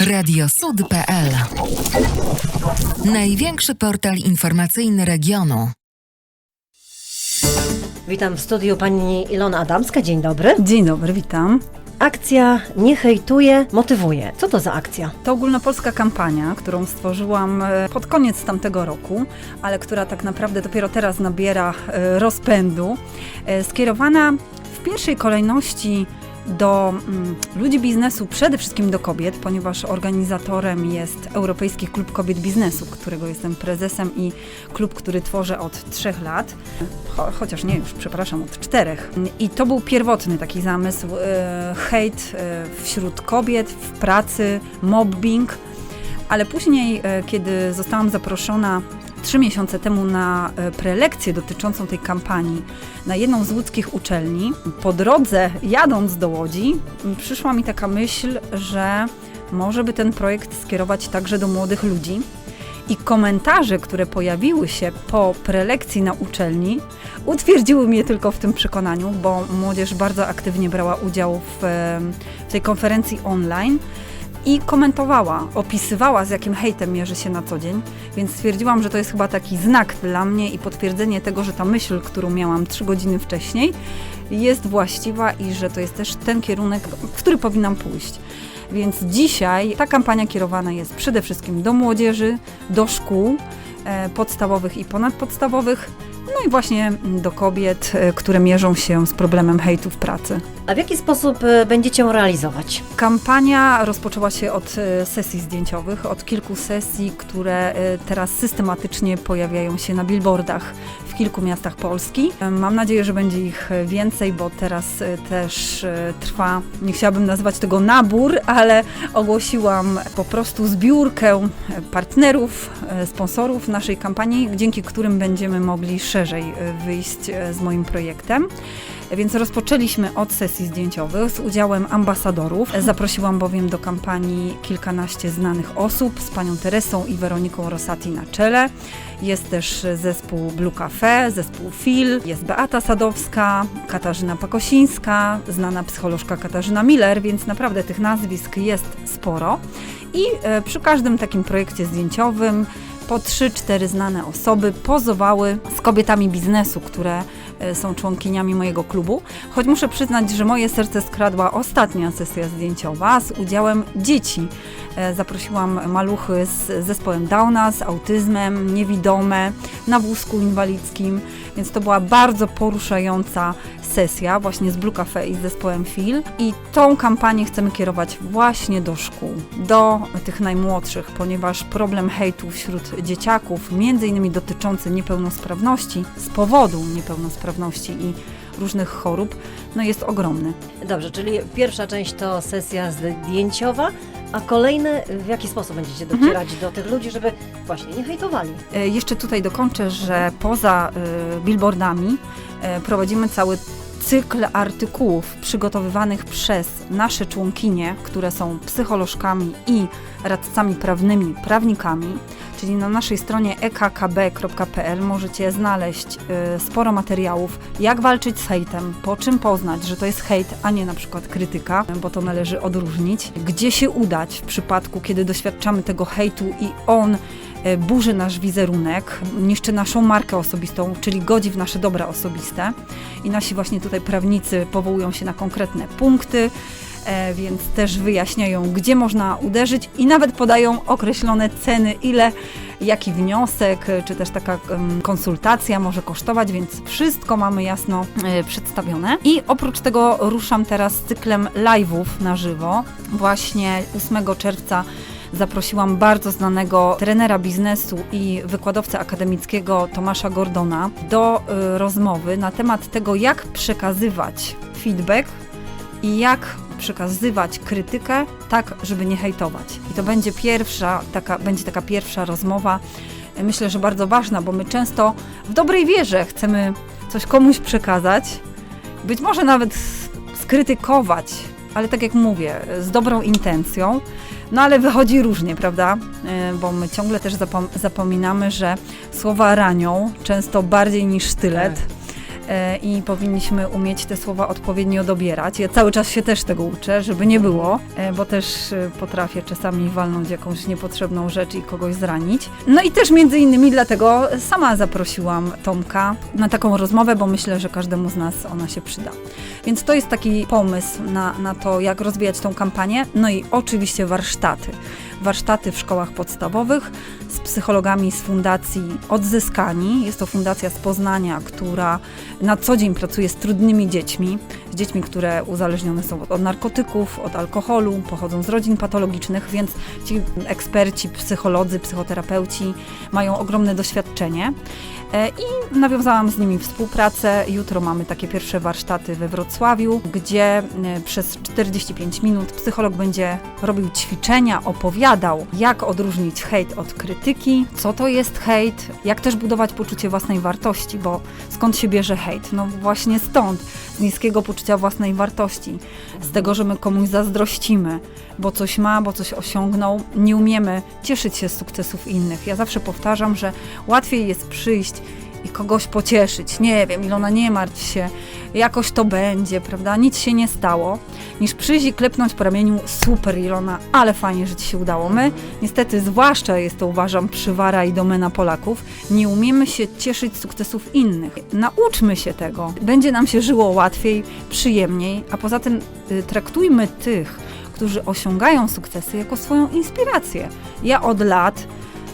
Radiosud.pl Największy portal informacyjny regionu. Witam w studiu pani Ilona Adamska. Dzień dobry. Dzień dobry, witam. Akcja Nie hejtuje, motywuje. Co to za akcja? To ogólnopolska kampania, którą stworzyłam e, pod koniec tamtego roku, ale która tak naprawdę dopiero teraz nabiera e, rozpędu, e, skierowana w pierwszej kolejności do mm, ludzi biznesu, przede wszystkim do kobiet, ponieważ organizatorem jest Europejski Klub Kobiet Biznesu, którego jestem prezesem i klub, który tworzę od trzech lat, Cho, chociaż nie już, przepraszam, od czterech. I to był pierwotny taki zamysł, e, hejt e, wśród kobiet w pracy, mobbing, ale później, e, kiedy zostałam zaproszona trzy miesiące temu na e, prelekcję dotyczącą tej kampanii na jedną z łódzkich uczelni, po drodze jadąc do Łodzi, przyszła mi taka myśl, że może by ten projekt skierować także do młodych ludzi. I komentarze, które pojawiły się po prelekcji na uczelni, utwierdziły mnie tylko w tym przekonaniu, bo młodzież bardzo aktywnie brała udział w, e, w tej konferencji online i komentowała, opisywała, z jakim hejtem mierzy się na co dzień, więc stwierdziłam, że to jest chyba taki znak dla mnie i potwierdzenie tego, że ta myśl, którą miałam trzy godziny wcześniej, jest właściwa i że to jest też ten kierunek, w który powinnam pójść. Więc dzisiaj ta kampania kierowana jest przede wszystkim do młodzieży, do szkół e, podstawowych i ponadpodstawowych, no i właśnie do kobiet, e, które mierzą się z problemem hejtu w pracy. A w jaki sposób e, będziecie ją realizować? Kampania rozpoczęła się od e, sesji zdjęciowych, od kilku sesji, które teraz systematycznie pojawiają się na billboardach w kilku miastach Polski. Mam nadzieję, że będzie ich więcej, bo teraz też trwa, nie chciałabym nazywać tego nabór, ale ogłosiłam po prostu zbiórkę partnerów, sponsorów naszej kampanii, dzięki którym będziemy mogli szerzej e, wyjść e, z moim projektem. Więc rozpoczęliśmy od sesji zdjęciowych z udziałem ambasadorów. Zaprosiłam bowiem do kampanii kilkanaście znanych osób z panią Teresą i Weroniką Rosati na czele. Jest też zespół Blue Cafe, zespół Fil, jest Beata Sadowska, Katarzyna Pakosińska, znana psycholożka Katarzyna Miller, więc naprawdę tych nazwisk jest sporo. I e, przy każdym takim projekcie zdjęciowym po 3-4 znane osoby pozowały z kobietami biznesu, które są członkiniami mojego klubu. Choć muszę przyznać, że moje serce skradła ostatnia sesja zdjęciowa z udziałem dzieci. E, Zaprosiłam maluchy z zespołem Downa, z autyzmem, niewidome, na wózku inwalidzkim, więc to była bardzo poruszająca sesja właśnie z Blue Cafe i z zespołem Fil. I tą kampanię chcemy kierować właśnie do szkół, do tych najmłodszych, ponieważ problem hejtu wśród dzieciaków, między innymi dotyczący niepełnosprawności, z powodu niepełnosprawności i różnych chorób, no jest ogromny. Dobrze, czyli pierwsza część to sesja zdjęciowa, a kolejne w jaki sposób będziecie docierać do tych ludzi, żeby właśnie nie hejtowali? E, Jeszcze tutaj dokończę, że poza e, billboardami e, prowadzimy cały cykl artykułów przygotowywanych przez nasze członkinie, które są psycholożkami i radcami prawnymi, prawnikami. Czyli na naszej stronie ekkb.pl możecie znaleźć e, sporo materiałów, jak walczyć z hejtem, po czym poznać, że to jest hejt, a nie na przykład krytyka, bo to należy odróżnić. Gdzie się udać w przypadku, kiedy doświadczamy tego hejtu i on burzy nasz wizerunek, niszczy naszą markę osobistą, czyli godzi w nasze dobra osobiste. I nasi właśnie tutaj prawnicy powołują się na konkretne punkty, e, więc też wyjaśniają, gdzie można uderzyć i nawet podają określone ceny, ile jaki wniosek, e, czy też taka konsultacja może kosztować, więc wszystko mamy jasno e, przedstawione. I oprócz tego ruszam teraz z cyklem live'ów na żywo. Właśnie 8 czerwca zaprosiłam bardzo znanego trenera biznesu i wykładowcę akademickiego Tomasza Gordona do y, rozmowy na temat tego, jak przekazywać feedback i jak przekazywać krytykę tak, żeby nie hejtować. I to będzie pierwsza, taka, będzie taka pierwsza rozmowa, myślę, że bardzo ważna, bo my często w dobrej wierze chcemy coś komuś przekazać, być może nawet skrytykować, ale tak jak mówię, z dobrą intencją, no ale wychodzi różnie, prawda? E, Bo my ciągle też zapom- zapominamy, że słowa ranią często bardziej niż sztylet. E, i powinniśmy umieć te słowa odpowiednio dobierać. Ja cały czas się też tego uczę, żeby nie było, e, bo też e, potrafię czasami walnąć jakąś niepotrzebną rzecz i kogoś zranić. No i też między innymi dlatego sama zaprosiłam Tomka na taką rozmowę, bo myślę, że każdemu z nas ona się przyda. Więc to jest taki pomysł na, na to, jak rozwijać tą kampanię. No i oczywiście warsztaty. Warsztaty w szkołach podstawowych z psychologami z Fundacji Odzyskani. Jest to fundacja z Poznania, która na co dzień pracuje z trudnymi dziećmi, z dziećmi, które uzależnione są od narkotyków, od alkoholu, pochodzą z rodzin patologicznych, więc ci eksperci, psycholodzy, psychoterapeuci mają ogromne doświadczenie. E, I nawiązałam z nimi współpracę. Jutro mamy takie pierwsze warsztaty we Wrocławiu, gdzie e, przez 45 minut psycholog będzie robił ćwiczenia, opowiadał, jak odróżnić hejt od krytyki, co to jest hejt, jak też budować poczucie własnej wartości, bo skąd się bierze hejt? No właśnie stąd, z niskiego poczucia własnej wartości, z tego, że my komuś zazdrościmy, bo coś ma, bo coś osiągnął, nie umiemy cieszyć się z sukcesów innych. Ja zawsze powtarzam, że łatwiej jest przyjść i kogoś pocieszyć. Nie wiem, Ilona, nie martw się, jakoś to będzie, prawda? Nic się nie stało, niż przyjść i klepnąć po ramieniu. Super, Ilona, ale fajnie, że ci się udało. My, niestety, zwłaszcza jest to, uważam, przywara i domena Polaków, nie umiemy się cieszyć sukcesów innych. Nauczmy się tego. Będzie nam się żyło łatwiej, przyjemniej, a poza tym y, traktujmy tych, którzy osiągają sukcesy jako swoją inspirację. Ja od lat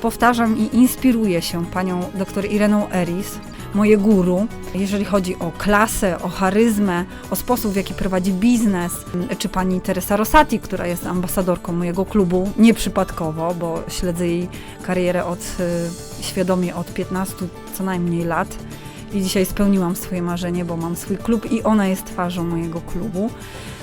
powtarzam i inspiruję się panią dr Ireną Eris, moje guru, jeżeli chodzi o klasę, o charyzmę, o sposób, w jaki prowadzi biznes, czy pani Teresa Rosati, która jest ambasadorką mojego klubu, nieprzypadkowo, bo śledzę jej karierę od, y, świadomie od 15 co najmniej lat. I dzisiaj spełniłam swoje marzenie, bo mam swój klub i ona jest twarzą mojego klubu.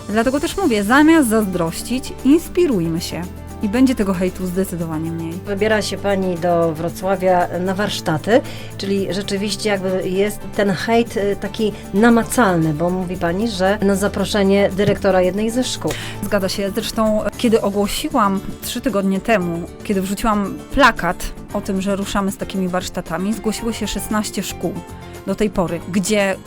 Dlatego też mówię, zamiast zazdrościć, inspirujmy się. I będzie tego hejtu zdecydowanie mniej. Wybiera się Pani do Wrocławia na warsztaty, czyli rzeczywiście jakby jest ten hejt y, taki namacalny, bo mówi Pani, że na zaproszenie dyrektora jednej ze szkół. Zgadza się. Zresztą, kiedy ogłosiłam trzy tygodnie temu, kiedy wrzuciłam plakat o tym, że ruszamy z takimi warsztatami, zgłosiło się 16 szkół do tej pory, gdzie y,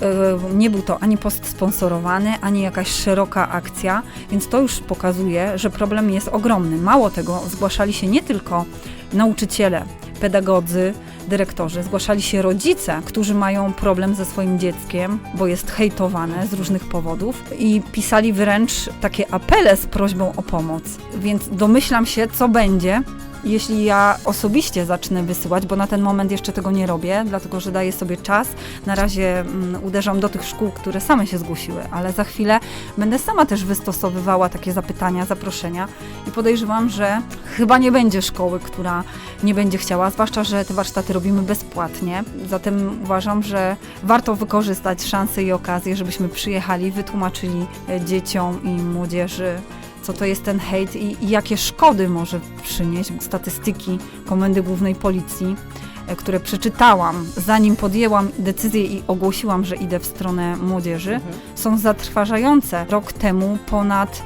nie był to ani post sponsorowany, ani jakaś szeroka akcja, więc to już pokazuje, że problem jest ogromny. Mało tego, zgłaszali się nie tylko nauczyciele, pedagodzy, dyrektorzy, zgłaszali się rodzice, którzy mają problem ze swoim dzieckiem, bo jest hejtowane z różnych powodów i pisali wręcz takie apele z prośbą o pomoc. Więc domyślam się, co będzie, jeśli ja osobiście zacznę wysyłać, bo na ten moment jeszcze tego nie robię, dlatego że daję sobie czas. Na razie mm, uderzam do tych szkół, które same się zgłosiły, ale za chwilę będę sama też wystosowywała takie zapytania, zaproszenia i podejrzewam, że chyba nie będzie szkoły, która nie będzie chciała, zwłaszcza, że te warsztaty robimy bezpłatnie. Zatem uważam, że warto wykorzystać szanse i okazje, żebyśmy przyjechali, wytłumaczyli e, dzieciom i młodzieży, co to jest ten hejt i, i jakie szkody może przynieść. Statystyki Komendy Głównej Policji, e, które przeczytałam, zanim podjęłam decyzję i ogłosiłam, że idę w stronę młodzieży, są zatrważające. Rok temu ponad,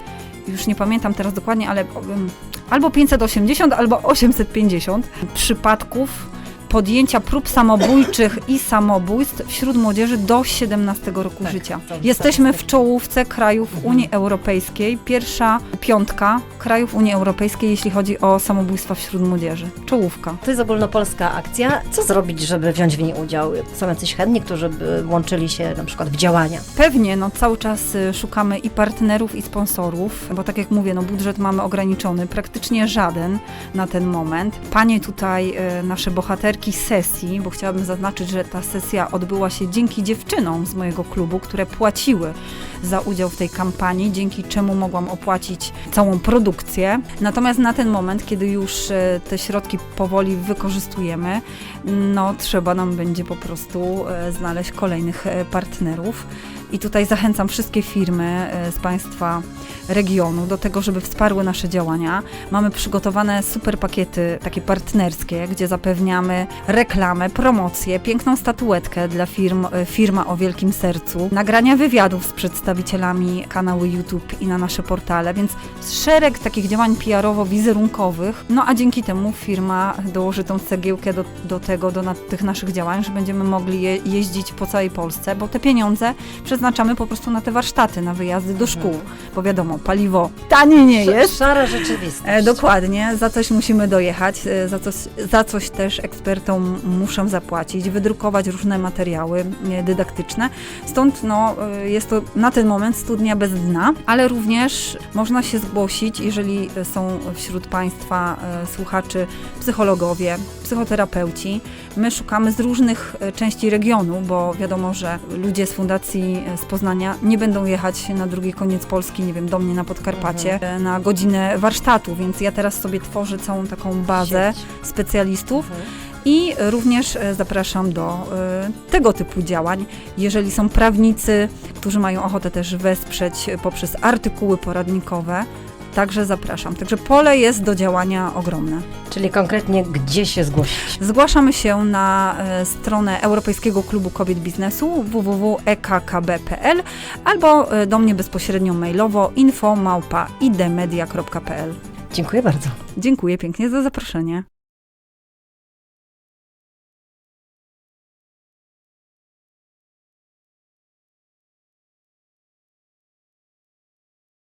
już nie pamiętam teraz dokładnie, ale albo 580, albo 850 przypadków podjęcia prób samobójczych i samobójstw wśród młodzieży do 17 roku Tak, życia. Jesteśmy w czołówce krajów Mhm. Unii Europejskiej, pierwsza piątka krajów Unii Europejskiej, jeśli chodzi o samobójstwa wśród młodzieży. Czołówka. To jest ogólnopolska akcja. Co zrobić, żeby wziąć w niej udział? Są jacyś chętni, którzy by łączyli się na przykład w działania? Pewnie, no cały czas y, szukamy i partnerów, i sponsorów, bo tak jak mówię, no budżet mamy ograniczony, praktycznie żaden na ten moment. Panie tutaj, y, nasze bohaterki sesji, bo chciałabym zaznaczyć, że ta sesja odbyła się dzięki dziewczynom z mojego klubu, które płaciły za udział w tej kampanii, dzięki czemu mogłam opłacić całą produkcję. Natomiast na ten moment, kiedy już y, te środki powoli wykorzystujemy, no trzeba nam będzie po prostu e, znaleźć kolejnych e, partnerów. I tutaj zachęcam wszystkie firmy e, z Państwa regionu do tego, żeby wsparły nasze działania. Mamy przygotowane super pakiety takie partnerskie, gdzie zapewniamy reklamę, promocję, piękną statuetkę dla firm, e, firma o wielkim sercu, nagrania wywiadów z przedstawicielami kanały YouTube i na nasze portale, więc szereg takich działań PR-owo-wizerunkowych, no a dzięki temu firma dołoży tą cegiełkę do, do tego, do na, tych naszych działań, że będziemy mogli je, jeździć po całej Polsce, bo te pieniądze przeznaczamy po prostu na te warsztaty, na wyjazdy do szkół, bo wiadomo, paliwo tanie nie jest. Szara rzeczywistość. E, dokładnie, za coś musimy dojechać, e, za coś, za coś też ekspertom muszę zapłacić, wydrukować różne materiały e, dydaktyczne. Stąd no, jest to na ten moment studnia bez dna, ale również można się zgłosić, jeżeli są wśród Państwa słuchaczy psychologowie, psychoterapeuci. My szukamy z różnych e, części regionu, bo wiadomo, że ludzie z Fundacji e, z Poznania nie będą jechać na drugi koniec Polski, nie wiem, do mnie na Podkarpacie e, na godzinę warsztatu, więc ja teraz sobie tworzę całą taką bazę Sieć. specjalistów Mhm. i również zapraszam do tego typu działań. Jeżeli są prawnicy, którzy mają ochotę też wesprzeć poprzez artykuły poradnikowe, także zapraszam. Także pole jest do działania ogromne. Czyli konkretnie gdzie się zgłosić? Zgłaszamy się na e, stronę Europejskiego Klubu Kobiet Biznesu www.ekkb.pl albo e, do mnie bezpośrednio mailowo info małpa. Dziękuję bardzo. Dziękuję pięknie za zaproszenie.